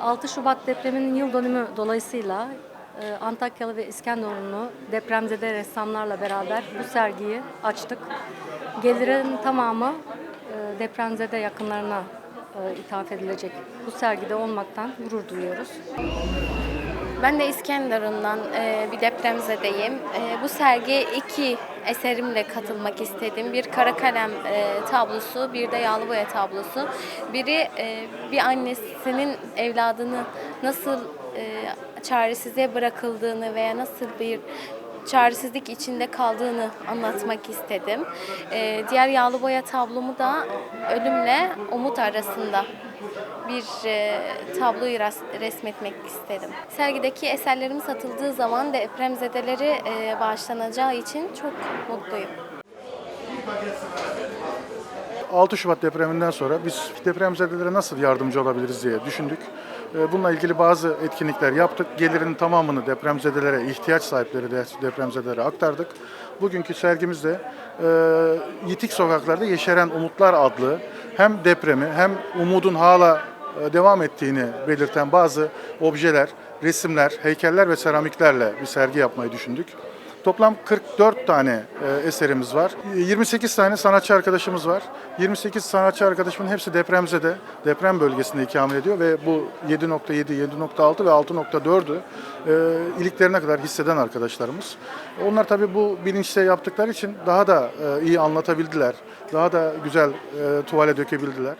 6 Şubat depreminin yıl dönümü dolayısıyla e, Antakyalı ve İskenderunlu depremzede ressamlarla beraber bu sergiyi açtık. Gelirin tamamı e, depremzede yakınlarına e, ithaf edilecek bu sergide olmaktan gurur duyuyoruz. Ben de İskenderun'dan e, bir depremzedeyim. E, bu sergiye iki eserimle katılmak istedim. Bir kara kalem e, tablosu, bir de yağlı boya tablosu. Biri e, bir annesinin evladını nasıl e, çaresizliğe bırakıldığını veya nasıl bir çaresizlik içinde kaldığını anlatmak istedim. E, diğer yağlı boya tablomu da ölümle umut arasında bir e, tabloyu resmetmek istedim. Sergideki eserlerim satıldığı zaman depremzedelere e, bağışlanacağı için çok mutluyum. 6 Şubat depreminden sonra biz depremzedelere nasıl yardımcı olabiliriz diye düşündük. Ee, Bununla ilgili bazı etkinlikler yaptık. Gelirin tamamını depremzedelere, ihtiyaç sahipleri de depremzedelere aktardık. Bugünkü sergimizde e, Yitik Sokaklarda Yeşeren Umutlar adlı hem depremi hem umudun hala e, devam ettiğini belirten bazı objeler, resimler, heykeller ve seramiklerle bir sergi yapmayı düşündük. Toplam 44 tane e, eserimiz var. 28 tane sanatçı arkadaşımız var. 28 sanatçı arkadaşımın hepsi depremzede, deprem bölgesinde ikamet ediyor ve bu 7.7, 7.6 ve 6.4'ü e, iliklerine kadar hisseden arkadaşlarımız. Onlar tabii bu bilinçle yaptıkları için daha da e, iyi anlatabildiler. Daha da güzel tuvale dökebildiler.